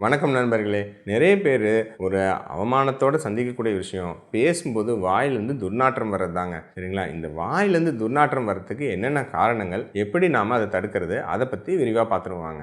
வணக்கம் நண்பர்களே. நிறைய பேர் ஒரு அவமானத்தோடு சந்திக்கக்கூடிய விஷயம் பேசும்போது வாயிலிருந்து துர்நாற்றம் வர்றது தாங்க சரிங்களா? இந்த வாயிலிருந்து துர்நாற்றம் வர்றதுக்கு என்னென்ன காரணங்கள் எப்படி நாம் அதை தடுக்கிறது அதை பற்றி விரிவாக பார்த்துருவாங்க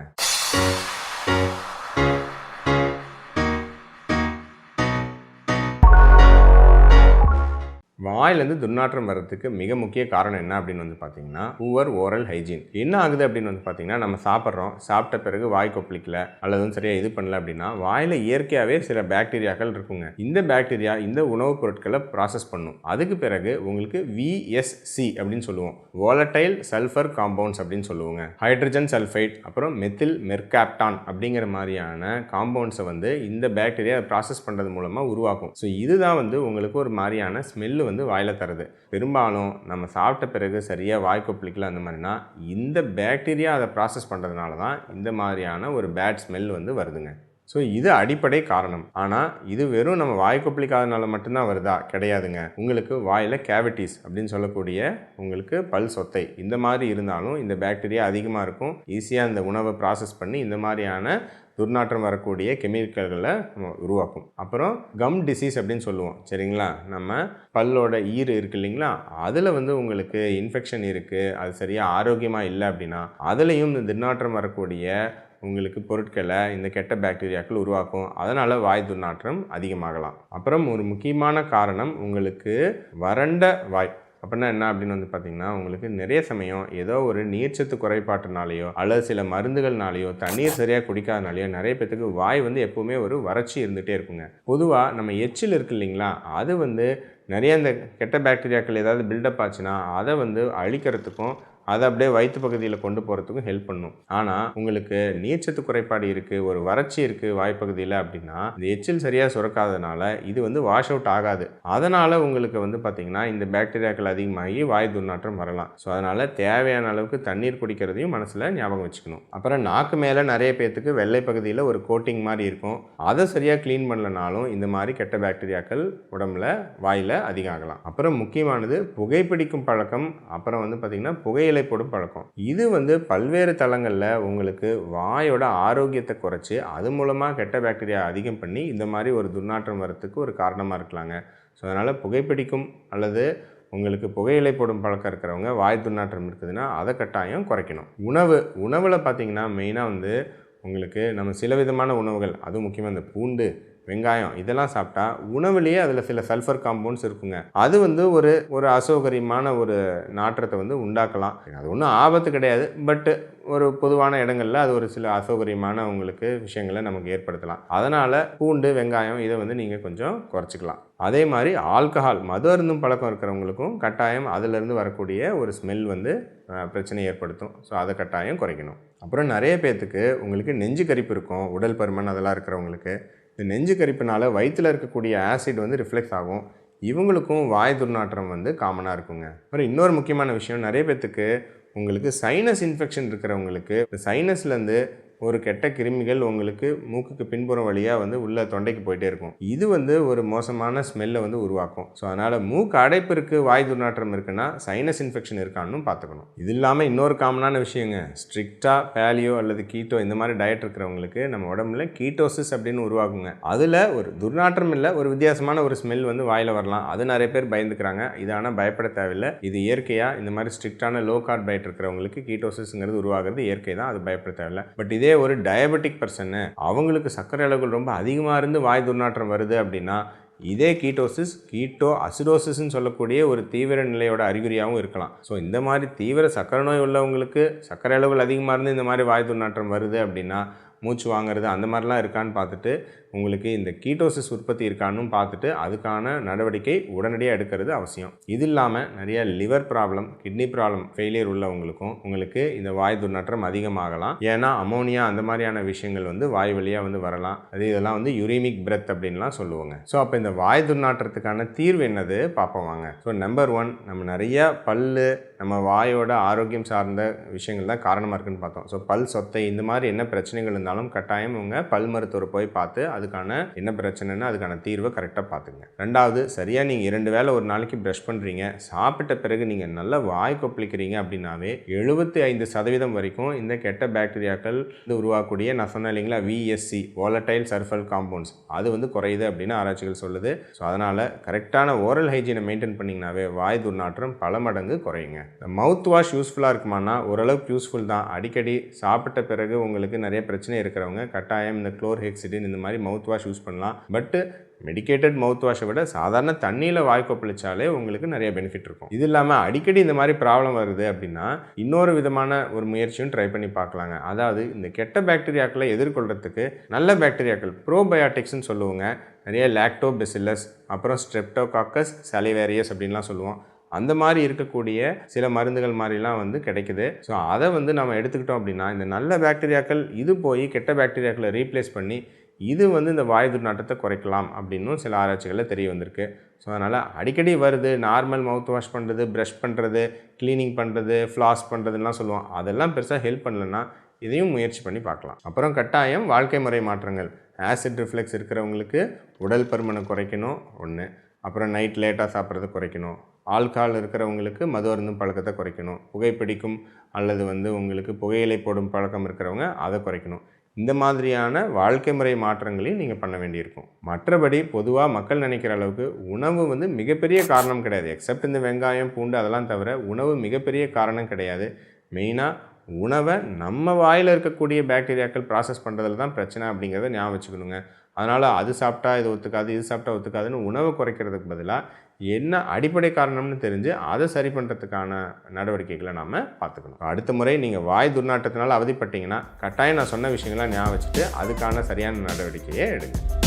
வாயிலேருந்து துர்நாற்றம் வர்றதுக்கு மிக முக்கிய காரணம் என்ன அப்படின்னு வந்து பார்த்தீங்கன்னா புவர் ஓரல் ஹைஜீன் என்ன ஆகுது அப்படின்னு வந்து பார்த்தீங்கன்னா நம்ம சாப்பிட்றோம் சாப்பிட்ட பிறகு வாய் கொப்பளிக்கல அல்லது சரியாக இது பண்ணல அப்படின்னா வாயில் இயற்கையாகவே சில பாக்டீரியாக்கள் இருக்குங்க. இந்த பாக்டீரியா இந்த உணவுப் பொருட்களை ப்ராசஸ் பண்ணும். அதுக்கு பிறகு உங்களுக்கு விஎஸ்சி அப்படின்னு சொல்லுவோம். volatile சல்ஃபர் காம்பவுண்ட்ஸ் அப்படின்னு சொல்லுவோங்க. ஹைட்ரஜன் சல்ஃபைட் அப்புறம் மெத்தில் மெர்காப்டான் அப்படிங்கிற மாதிரியான காம்பவுண்ட்ஸை வந்து இந்த பாக்டீரியா ப்ராசஸ் பண்ணுறது மூலமாக உருவாக்கும். ஸோ இதுதான் வந்து உங்களுக்கு ஒரு மாதிரியான ஸ்மெல்லு வந்து வாயில் தருது. பெரும்பாலும் நம்ம சாப்பிட்ட பிறகு சரியாக வாய் கொப்பளிக்கல அந்த மாதிரினா இந்த பேக்டீரியா அதை ப்ராசஸ் பண்ணுறதுனால தான் இந்த மாதிரியான ஒரு பேட் ஸ்மெல் வந்து வருதுங்க. ஸோ இது அடிப்படை காரணம். ஆனால் இது வெறும் நம்ம வாய் கொப்பளிக்காதனால மட்டும்தான் வருதா? கிடையாதுங்க. உங்களுக்கு வாயில் கேவிட்டிஸ் அப்படின்னு சொல்லக்கூடிய உங்களுக்கு பல் சொத்தை இந்த மாதிரி இருந்தாலும் இந்த பாக்டீரியா அதிகமாக இருக்கும். ஈஸியாக இந்த உணவை ப்ராசஸ் பண்ணி இந்த மாதிரியான துர்நாற்றம் வரக்கூடிய கெமிக்கல்களை நம்ம உருவாக்கும். அப்புறம் கம் டிசீஸ் அப்படின்னு சொல்லுவோம். சரிங்களா? நம்ம பல்லோட ஈர் இருக்கு இல்லைங்களா? அதில் வந்து உங்களுக்கு இன்ஃபெக்ஷன் இருக்குது அது சரியாக ஆரோக்கியமாக இல்லை அப்படின்னா அதுலேயும் இந்த துர்நாற்றம் வரக்கூடிய உங்களுக்கு பொருட்களை இந்த கெட்ட பாக்டீரியாக்கள் உருவாக்கும். அதனால் வாய் துர்நாற்றம் அதிகமாகலாம். அப்புறம் ஒரு முக்கியமான காரணம் உங்களுக்கு வறண்ட வாய். அப்படின்னா என்ன அப்படின்னு வந்து பார்த்தீங்கன்னா உங்களுக்கு நிறைய சமயம் ஏதோ ஒரு நீர்ச்சத்து குறைபாட்டினாலேயோ அல்லது சில மருந்துகள்னாலேயோ தண்ணீர் சரியாக குடிக்காதனாலேயோ நிறைய பேத்துக்கு வாய் வந்து எப்போவுமே ஒரு வறட்சி இருந்துகிட்டே இருக்குங்க. பொதுவாக நம்ம எச்சில் இருக்கு இல்லைங்களா அது வந்து நிறைய இந்த கெட்ட பாக்டீரியாக்கள் ஏதாவது பில்டப் ஆச்சுன்னா அதை வந்து அழிக்கிறதுக்கும் அதை அப்படியே வயிற்று பகுதியில் கொண்டு போகிறதுக்கும் ஹெல்ப் பண்ணும். ஆனால் உங்களுக்கு நீர்ச்சத்து குறைபாடு இருக்குது ஒரு வறட்சி இருக்குது வாய்ப்பகுதியில் அப்படின்னா இந்த எச்சில் சரியாக சுரக்காதனால இது வந்து வாஷ் அவுட் ஆகாது. அதனால் உங்களுக்கு வந்து பார்த்திங்கன்னா இந்த பாக்டீரியாக்கள் அதிகமாகி வாய் துர்நாற்றம் வரலாம். ஸோ அதனால் தேவையான அளவுக்கு தண்ணீர் குடிக்கிறதையும் மனசில் ஞாபகம் வச்சுக்கணும். அப்புறம் நாக்கு மேலே நிறைய பேர்த்துக்கு வெள்ளை பகுதியில் ஒரு கோட்டிங் மாதிரி இருக்கும். அதை சரியாக க்ளீன் பண்ணலனாலும் இந்த மாதிரி கெட்ட பாக்டீரியாக்கள் உடம்புல வாயில் அதிகம் ஆகலாம். அப்புறம் முக்கியமானது புகைப்பிடிக்கும் பழக்கம். அப்புறம் வந்து பார்த்திங்கன்னா புகையில் போடும் பழக்கம். இது வந்து பல்வேறு தளங்களில் உங்களுக்கு வாயோட ஆரோக்கியத்தை குறைச்சி அது மூலமாக கெட்ட பாக்டீரியா அதிகம் பண்ணி இந்த மாதிரி ஒரு துர்நாற்றம் வரத்துக்கு ஒரு காரணமாக இருக்கலாங்க. ஸோ அதனால் புகைப்பிடிக்கும் அல்லது உங்களுக்கு புகையிலை போடும் பழக்கம் இருக்கிறவங்க வாய் துர்நாற்றம் இருக்குதுன்னா அதை கட்டாயம் குறைக்கணும். உணவு உணவில் பார்த்தீங்கன்னா மெயினாக வந்து உங்களுக்கு நம்ம சில விதமான உணவுகள் அதுவும் முக்கியமாக இந்த பூண்டு வெங்காயம் இதெல்லாம் சாப்பிட்டா உணவுலேயே அதில் சில சல்ஃபர் காம்பவுண்ட்ஸ் இருக்குங்க. அது வந்து ஒரு ஒரு அசௌகரியமான ஒரு நாற்றத்தை வந்து உண்டாக்கலாம். அது ஒன்றும் ஆபத்து கிடையாது பட்டு ஒரு பொதுவான இடங்களில் அது ஒரு சில அசௌகரியமான உங்களுக்கு விஷயங்களை நமக்கு ஏற்படுத்தலாம். அதனால் பூண்டு வெங்காயம் இதை வந்து நீங்கள் கொஞ்சம் குறைச்சிக்கலாம். அதே மாதிரி ஆல்கஹால் மது அருந்தும் பழக்கம் இருக்கிறவங்களுக்கும் கட்டாயம் அதிலிருந்து வரக்கூடிய ஒரு ஸ்மெல் வந்து பிரச்சனை ஏற்படுத்தும். ஸோ அதை கட்டாயம் குறைக்கணும். அப்புறம் நிறைய பேர்த்துக்கு உங்களுக்கு நெஞ்சு கரிப்பு இருக்கும் உடல் பருமன் அதெல்லாம் இருக்கிறவங்களுக்கு. இந்த நெஞ்சு கரிப்பினால் வயிற்றில் இருக்கக்கூடிய ஆசிட் வந்து ரிஃப்ளெக்ஸ் ஆகும். இவங்களுக்கும் வாய் துர்நாற்றம் வந்து காமனாக இருக்குங்க. அப்புறம் இன்னொரு முக்கியமான விஷயம் நிறைய பேர்த்துக்கு உங்களுக்கு சைனஸ் இன்ஃபெக்ஷன் இருக்கிறவங்களுக்கு இந்த சைனஸ்லேருந்து ஒரு கெட்ட கிருமிகள் உங்களுக்கு மூக்குக்கு பின்புறம் வழியாக வந்து உள்ள தொண்டைக்கு போயிட்டே இருக்கும். இது வந்து ஒரு மோசமான ஸ்மெல்லை வந்து உருவாக்கும். ஸோ அதனால் மூக்கு அடைப்பு இருக்குது வாய் துர்நாற்றம் இருக்குன்னா சைனஸ் இன்ஃபெக்ஷன் இருக்கான்னு பார்த்துக்கணும். இது இல்லாமல் இன்னொரு காமனான விஷயங்க ஸ்ட்ரிக்டாக பேலியோ அல்லது கீட்டோ இந்த மாதிரி டயட் இருக்கிறவங்களுக்கு நம்ம உடம்புல கீட்டோசிஸ் அப்படின்னு உருவாகுங்க. அதில் ஒரு துர்நாற்றம் இல்லை ஒரு வித்தியாசமான ஒரு ஸ்மெல் வந்து வாயில் வரலாம். அது நிறைய பேர் பயந்துக்கிறாங்க. இது ஆனால் பயப்பட தேவையில்லை. இது இயற்கையாக இந்த மாதிரி ஸ்ட்ரிக்டான லோ கார்ட் டயட் இருக்கிறவங்களுக்கு கீட்டோசிஸ்ங்கிறது உருவாகிறது இயற்கை தான். அது பயப்பட தேவையில்லை. பட் இதே இதே ஒரு டயபெட்டிக் பர்சனு அவங்களுக்கு சர்க்கரை அளவுகள் ரொம்ப அதிகமாக இருந்து வாய் துர்நாற்றம் வருது அப்படின்னா இதே கீட்டோசிஸ் கீட்டோ அசிடோசிஸ்ன்னு சொல்லக்கூடிய ஒரு தீவிர நிலையோட அறிகுறியாகவும் இருக்கலாம். ஸோ இந்த மாதிரி தீவிர சக்கரை நோய் உள்ளவங்களுக்கு சர்க்கரை அளவுகள் அதிகமாக இருந்து இந்த மாதிரி வாய் துர்நாற்றம் வருது அப்படின்னா மூச்சு வாங்குறது அந்த மாதிரிலாம் இருக்கான்னு பார்த்துட்டு உங்களுக்கு இந்த கீட்டோசிஸ் உற்பத்தி இருக்கான்னு பார்த்துட்டு அதுக்கான நடவடிக்கை உடனடியாக எடுக்கிறது அவசியம். இது இல்லாமல் நிறைய liver problem kidney problem failure உள்ளவங்களுக்கும் உங்களுக்கு இந்த வாய் துர்நாற்றம் அதிகமாகலாம். ஏன்னா அமோனியா அந்த மாதிரியான விஷயங்கள் வந்து வாய் வழியாக வந்து வரலாம். அது இதெல்லாம் வந்து யுரிமிக் பிரெத் அப்படின்லாம் சொல்லுவாங்க. ஸோ அப்போ இந்த வாய் துர்நாற்றத்துக்கான தீர்வு என்னது? பார்ப்போம் வாங்க. ஸோ நம்பர் ஒன் நம்ம நிறைய பல்லு நம்ம வாயோட ஆரோக்கியம் சார்ந்த விஷயங்கள் தான் காரணமாக இருக்குன்னு பார்த்தோம். ஸோ பல் சொத்தை இந்த மாதிரி என்ன பிரச்சனைகள் இருந்தாலும் கட்டாயம் உங்கள் பல் மருத்துவரை போய் பார்த்து அது அதுக்கான என்ன பிரச்சனைன்னு அதுக்கான தீர்வை கரெக்டாக பார்த்துங்க. ரெண்டாவது சரியாக நீங்கள் இரண்டு வேளை ஒரு நாளைக்கு ப்ரஷ் பண்ணுறீங்க சாப்பிட்ட பிறகு நீங்கள் நல்ல வாய் கொப்பளிக்கிறீங்க அப்படின்னாவே எழுபத்தி ஐந்து சதவீதம் வரைக்கும் இந்த கெட்ட பாக்டீரியாக்கள் வந்து உருவாக்கக்கூடிய நான் சொன்னேன் இல்லைங்களா விஎஸ்சி வாலட்டைல் சர்ஃபல் காம்பவுண்ட்ஸ் அது வந்து குறையுது அப்படின்னு ஆராய்ச்சிகள் சொல்லுது. ஸோ அதனால் கரெக்டான ஓரல் ஹைஜீனை மெயின்டைன் பண்ணிங்கனாவே வாய் துர்நாற்றம் பல மடங்கு குறையுங்க. மவுத் வாஷ் யூஸ்ஃபுல்லாக இருக்குமானா ஓரளவுக்கு யூஸ்ஃபுல் தான். அடிக்கடி சாப்பிட்ட பிறகு உங்களுக்கு நிறைய பிரச்சனை இருக்கிறவங்க கட்டாயம் இந்த குளோர்ஹெக்சிடின் இந்த மாதிரி மவுத் வாஷ் யூஸ் பண்ணலாம். பட்டு மெடிக்கேட்டட் மவுத் வாஷை விட சாதாரண தண்ணியில் வாய் கொப்பளிச்சாலே உங்களுக்கு நிறைய பெனிஃபிட் இருக்கும். இது இல்லாமல் அடிக்கடி இந்த மாதிரி ப்ராப்ளம் வருது அப்படின்னா இன்னொரு விதமான ஒரு முயற்சியும் ட்ரை பண்ணி பார்க்கலாங்க. அதாவது இந்த கெட்ட பாக்டீரியாக்களை எதிர்கொள்கிறதுக்கு நல்ல பாக்டீரியாக்கள் ப்ரோபயாட்டிக்ஸ்னு சொல்லுவோங்க. நிறைய லாக்டோபெசில்லஸ் அப்புறம் ஸ்ட்ரெப்டோகாக்கஸ் சலிவேரியஸ் அப்படின்லாம் சொல்லுவோம். அந்த மாதிரி இருக்கக்கூடிய சில மருந்துகள் மாதிரிலாம் வந்து கிடைக்குது. ஸோ அதை வந்து நம்ம எடுத்துக்கிட்டோம் அப்படின்னா இந்த நல்ல பாக்டீரியாக்கள் இது போய் கெட்ட பாக்டீரியாக்களை ரீப்ளேஸ் பண்ணி இது வந்து இந்த வாயு துர்நாற்றத்தை குறைக்கலாம் அப்படின்னும் சில ஆராய்ச்சிகளில் தெரிய வந்திருக்கு. ஸோ அதனால் அடிக்கடி வருது நார்மல் மவுத் வாஷ் பண்ணுறது ப்ரஷ் பண்ணுறது க்ளீனிங் பண்ணுறது ஃப்ளாஸ் பண்ணுறதுலாம் சொல்லுவோம். அதெல்லாம் பெருசாக ஹெல்ப் பண்ணலன்னா இதையும் முயற்சி பண்ணி பார்க்கலாம். அப்புறம் கட்டாயம் வாழ்க்கை முறை மாற்றங்கள். ஆசிட் ரிஃப்ளெக்ஸ் இருக்கிறவங்களுக்கு உடல் பருமனை குறைக்கணும் ஒன்று அப்புறம் நைட் லேட்டாக சாப்பிட்றத குறைக்கணும். ஆல்கால் இருக்கிறவங்களுக்கு மது அருந்தும் பழக்கத்தை குறைக்கணும். புகைப்பிடிக்கும் அல்லது வந்து உங்களுக்கு புகையிலை போடும் பழக்கம் இருக்கிறவங்க அதை குறைக்கணும். இந்த மாதிரியான வாழ்க்கை முறை மாற்றங்களையும் நீங்கள் பண்ண வேண்டியிருக்கும். மற்றபடி பொதுவாக மக்கள் நினைக்கிற அளவுக்கு உணவு வந்து மிகப்பெரிய காரணம் கிடையாது. எக்ஸப்ட் இந்த வெங்காயம் பூண்டு அதெல்லாம் தவிர உணவு மிகப்பெரிய காரணம் கிடையாது. மெயினாக உணவை நம்ம வாயில் இருக்கக்கூடிய பாக்டீரியாக்கள் ப்ராசஸ் பண்ணுறதுல தான் பிரச்சனை அப்படிங்கிறத ஞாபகம் வச்சுக்கணுங்க. அதனால் அது சாப்பிட்டா இது ஒத்துக்காது இது சாப்பிட்டா ஒத்துக்காதுன்னு உணவை குறைக்கிறதுக்கு பதிலாக என்ன அடிப்படை காரணம்னு தெரிஞ்சு அதை சரி பண்ணுறதுக்கான நடவடிக்கைகளை நாம் பார்த்துக்கணும். அடுத்த முறை நீங்கள் வாய் துர்நாற்றத்தினால் அவதிப்பட்டீங்கன்னா கட்டாயம் நான் சொன்ன விஷயங்கள்லாம் ஞாபகம் வச்சுட்டு அதுக்கான சரியான நடவடிக்கையை எடுங்க.